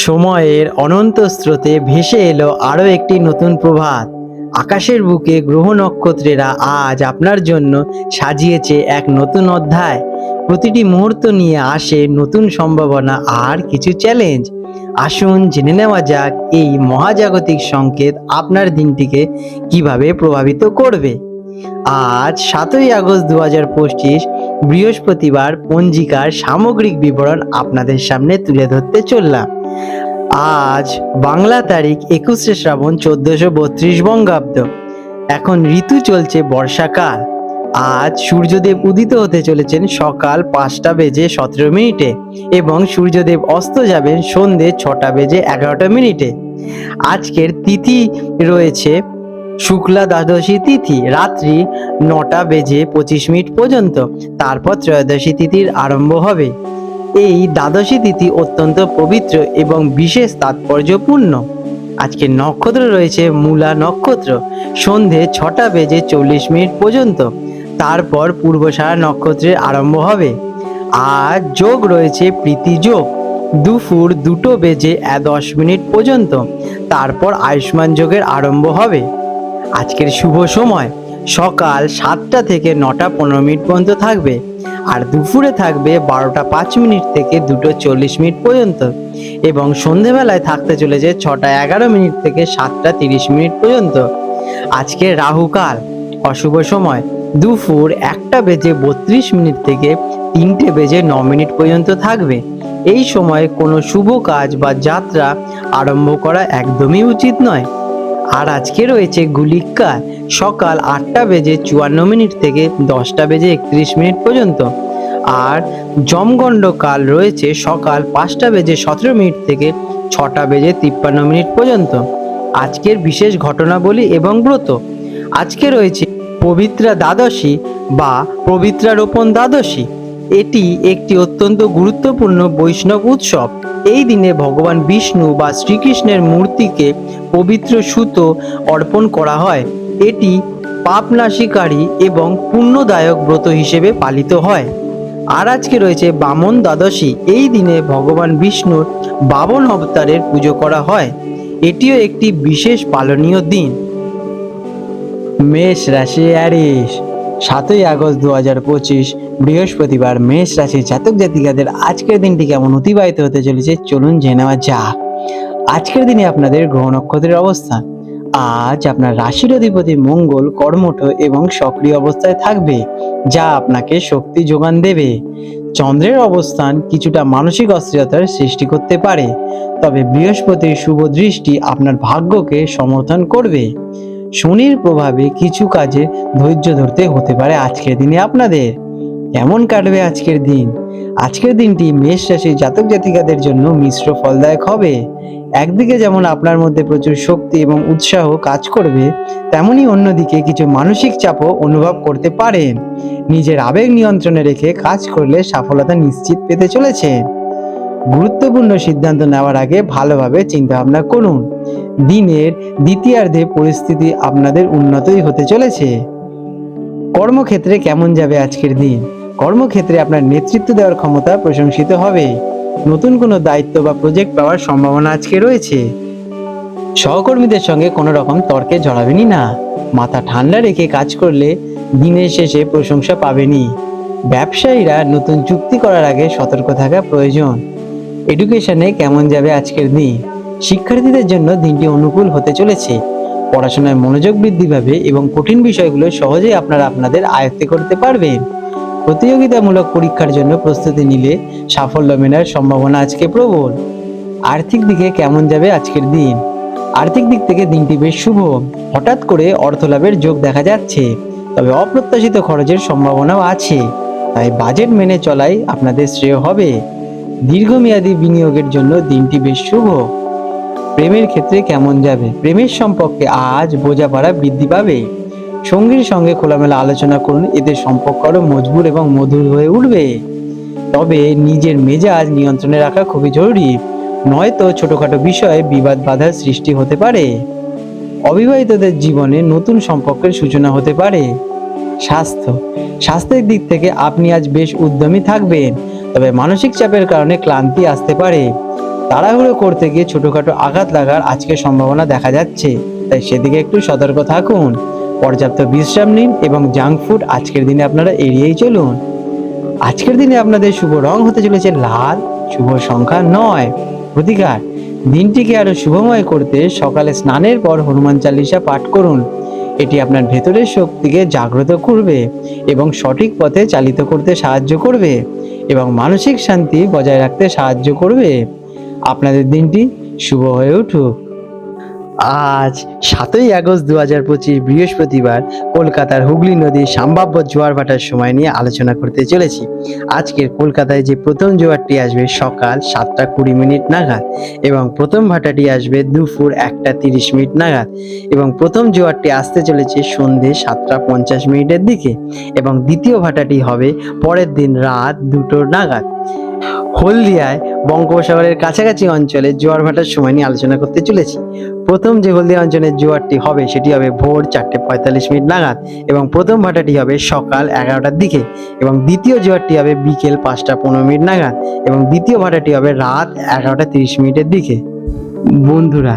সময়ের অনন্ত স্রোতে ভেসে এলো আরও একটি নতুন প্রভাত। আকাশের বুকে গ্রহ নক্ষত্রেরা আজ আপনার জন্য সাজিয়েছে এক নতুন অধ্যায়। প্রতিটি মুহূর্ত নিয়ে আসে নতুন সম্ভাবনা আর কিছু চ্যালেঞ্জ আসুন জেনে নেওয়া যাক এই মহাজাগতিক সংকেত আপনার দিনটিকে কীভাবে প্রভাবিত করবে। আজ সাতই আগস্ট দু হাজার পঁচিশ বৃহস্পতিবার পঞ্জিকার সামগ্রিক বিবরণ আপনাদের সামনে তুলে ধরতে চললাম। আজ বাংলা তারিখ একুশে শ্রাবণ চোদ্দশো বত্রিশ বঙ্গাব্দ। এখন ঋতু চলছে বর্ষাকাল। আজ সূর্যদেব উদিত হতে চলেছেন সকাল পাঁচটা বেজে সতেরো মিনিটে এবং সূর্যদেব অস্ত যাবেন সন্ধে ছটা বেজে এগারোটা মিনিটে। আজকের তিথি রয়েছে শুক্লা দ্বাদশী তিথি, রাত্রি নটা বেজে পঁচিশ মিনিট পর্যন্ত। তারপর ত্রয়োদশী তিথির আরম্ভ হবে। এই দ্বাদশী তিথি অত্যন্ত পবিত্র এবং বিশেষ তাৎপর্যপূর্ণ। আজকে নক্ষত্র রয়েছে মূলা নক্ষত্র। সন্ধে ছটা বেজে চল্লিশ মিনিট পর্যন্ত। তারপর পূর্বসারা নক্ষত্রের আরম্ভ হবে। আর যোগ রয়েছে প্রীতি যোগ। দুপুর দুটো বেজে দশ মিনিট পর্যন্ত। তারপর আয়ুষ্মান যোগের আরম্ভ হবে। আজকের শুভ সময়। সকাল সাতটা থেকে নটা পনেরো মিনিট পর্যন্ত থাকবে আর দুপুরে থাকবে বারোটা পাঁচ মিনিট থেকে দুটো চল্লিশ মিনিট পর্যন্ত এবং সন্ধেবেলায় থাকতে চলেছে ছটা এগারো মিনিট থেকে সাতটা তিরিশ মিনিট পর্যন্ত। আজকে রাহুকাল, অশুভ সময়, দুপুর একটা বেজে বত্রিশ মিনিট থেকে তিনটে বেজে ন মিনিট পর্যন্ত থাকবে। এই সময় কোনো শুভ কাজ বা যাত্রা আরম্ভ করা একদমই উচিত নয়। আর আজকে রয়েছে গুলিকাল সকাল আটটা বেজে চুয়ান্ন মিনিট থেকে দশটা বেজে একত্রিশ মিনিট পর্যন্ত। আর জমগণ্ড কাল রয়েছে সকাল পাঁচটা বেজে সতেরো মিনিট থেকে ছটা বেজে তিপ্পান্ন মিনিট পর্যন্ত। আজকের বিশেষ ঘটনাবলী এবং ব্রত। আজকে রয়েছে পবিত্রা দ্বাদশী বা পবিত্রারোপণ দ্বাদশী। এটি একটি অত্যন্ত গুরুত্বপূর্ণ বৈষ্ণব উৎসব। এই দিনে ভগবান বিষ্ণু বা শ্রীকৃষ্ণের মূর্তিকে পবিত্র সুতো অর্পণ করা হয়। এটি পাপনাশীকারী এবং পুণ্যদায়ক ব্রত হিসেবে পালিত হয়। আর আজকে রয়েছে বামন দ্বাদশী। এই দিনে ভগবান বিষ্ণুর বাবন অবতারের পুজো করা হয়। এটিও একটি বিশেষ পালনীয় দিন। মেষ রাশি অ্যারিস সাতই আগস্ট দু হাজার পঁচিশ, বৃহস্পতিবার মেষ রাশির জাতক জাতিকাদের আজকের দিনটি কেমন অতিবাহিত হতে চলেছে চলুন জেনে নেওয়া আজকের দিনে আপনাদের গ্রহ নক্ষত্রের অবস্থান। আজ আপনার রাশির অধিপতি মঙ্গল, কর্মঠ এবং সক্রিয় অবস্থায় থাকবে, যা আপনাকে শক্তি যোগান দেবে। চন্দ্রের অবস্থান কিছুটা মানসিক অস্থিরতার সৃষ্টি করতে পারে, তবে বৃহস্পতির শুভ দৃষ্টি আপনার ভাগ্যকে সমর্থন করবে। শনির প্রভাবে কিছু কাজে ধৈর্য ধরতে হতে পারে আজকের দিনে আপনাদের। কেমন কাটবে আজকের দিন। আজকের দিনটি মেষ রাশির জাতক জাতিকাদের জন্য মিশ্র ফলদায়ক হবে। একদিকে যেমন আপনার মধ্যে প্রচুর শক্তি এবং উৎসাহ কাজ করবে, তেমনি অন্যদিকে কিছু মানসিক চাপও অনুভব করতে পারেন নিজের আবেগ নিয়ন্ত্রণে রেখে কাজ করলে সফলতা নিশ্চিত পেতে চলেছেন গুরুত্বপূর্ণ সিদ্ধান্ত নেওয়ার আগে ভালোভাবে চিন্তা ভাবনা করুন। দিনের দ্বিতীয়ার্ধে পরিস্থিতি আপনাদের উন্নতই হতে চলেছে। কর্মক্ষেত্রে কেমন যাবে আজকের দিন? কর্মক্ষেত্রে আপনার নেতৃত্ব দেওয়ার ক্ষমতা প্রশংসিত হবে। নতুন কোনো দায়িত্ব বা প্রজেক্ট পাওয়ার সম্ভাবনা আজকে রয়েছে। সহকর্মীদের সঙ্গে কোনো রকম তর্কে জড়াবেনই না। মাথা ঠান্ডা রেখে কাজ করলে দিনের শেষে প্রশংসা পাবেনই। ব্যবসায়ীরা নতুন চুক্তি করার আগে সতর্ক থাকা প্রয়োজন। এডুকেশনে কেমন যাবে আজকের দিন? শিক্ষার্থীদের জন্য দিনটি অনুকূল হতে চলেছে। পড়াশোনায় মনোযোগ বৃদ্ধি পাবে এবং কঠিন বিষয়গুলো সহজেই আপনারা আপনাদের আয়ত্তে করতে পারবেন। প্রতিযোগিতামূলক পরীক্ষার জন্য প্রস্তুতি নিলে সাফল্য মেলার সম্ভাবনা আজকে প্রবল। আর্থিক দিকে কেমন যাবে আজকের দিন? আর্থিক দিক থেকে দিনটি বেশ শুভ। হঠাৎ করে অর্থ লাভের যোগ দেখা যাচ্ছে, তবে অপ্রত্যাশিত খরচের সম্ভাবনাও আছে। তাই বাজেট মেনে চলাই আপনাদের শ্রেয় হবে। দীর্ঘমেয়াদী বিনিয়োগের জন্য দিনটি বেশ শুভ। প্রেমের ক্ষেত্রে কেমন যাবে? প্রেমের সম্পর্কে আজ বোঝাপড়া বৃদ্ধি পাবে। সঙ্গীর সঙ্গে খোলামেলা আলোচনা করুন এতে সম্পর্ক আরও মজবুত এবং মধুর হয়ে উঠবে। তবে নিজের মেজাজ নিয়ন্ত্রণে রাখা খুবই জরুরি, নয়তো ছোটখাটো বিষয়ে বিবাদ বাধার সৃষ্টি হতে পারে। অবিবাহিতদের জীবনে নতুন সম্পর্কের সূচনা হতে পারে। স্বাস্থ্য, স্বাস্থ্যের দিক থেকে আপনি আজ বেশ উদ্যমী থাকবেন। তবে মানসিক চাপের কারণে ক্লান্তি আসতে পারে। তাড়াহুড়ো করতে গিয়ে ছোটখাটো আঘাত লাগার আজকে সম্ভাবনা দেখা যাচ্ছে। তাই সেদিকে একটু সতর্ক থাকুন। পর্যাপ্ত বিশ্রাম নিন এবং জাঙ্ক ফুড আজকের দিনে আপনারা এড়িয়েই চলুন। আজকের দিনে আপনাদের শুভ রং হতে চলেছে লাল, শুভ সংখ্যা নয়। প্রতিকার, দিনটিকে আরও শুভময় করতে সকালে স্নানের পর হনুমান চালিসা পাঠ করুন। এটি আপনার ভেতরের শক্তিকে জাগ্রত করবে এবং সঠিক পথে চালিত করতে সাহায্য করবে। এবং মানসিক শান্তি বজায় রাখতে সাহায্য করবে। আপনাদের দিনটি শুভ হয়ে উঠুক। আজ সাতই আগস্ট দু হাজার পঁচিশ বৃহস্পতিবার কলকাতার হুগলি নদীর সম্ভাব্য জোয়ার ভাটার সময় নিয়ে আলোচনা করতে চলেছি। আজকের কলকাতায় যে প্রথম জোয়ারটি আসবে সকাল সাতটা কুড়ি মিনিট নাগাদ এবং প্রথম ভাটাটি আসবে দুপুর একটা তিরিশ মিনিট নাগাদ এবং প্রথম জোয়ারটি আসতে চলেছে সন্ধে সাতটা পঞ্চাশ মিনিটের দিকে এবং দ্বিতীয় ভাটাটি হবে পরের দিন রাত দুটো নাগাদ। হলদিয়ায় বঙ্গোপসাগরের কাছাকাছি অঞ্চলে জোয়ার ভাটার সময় নিয়ে আলোচনা করতে চলেছি। প্রথম যে হলদিয়া অঞ্চলের জোয়ারটি হবে, সেটি হবে ভোর চারটে পঁয়তাল্লিশ মিনিট নাগাদ এবং প্রথম ভাটাটি হবে সকাল এগারোটার দিকে এবং দ্বিতীয় জোয়ারটি হবে বিকেল পাঁচটা পনেরো মিনিট নাগাদ এবং দ্বিতীয় ভাটাটি হবে রাত এগারোটা তিরিশ মিনিটের দিকে। বন্ধুরা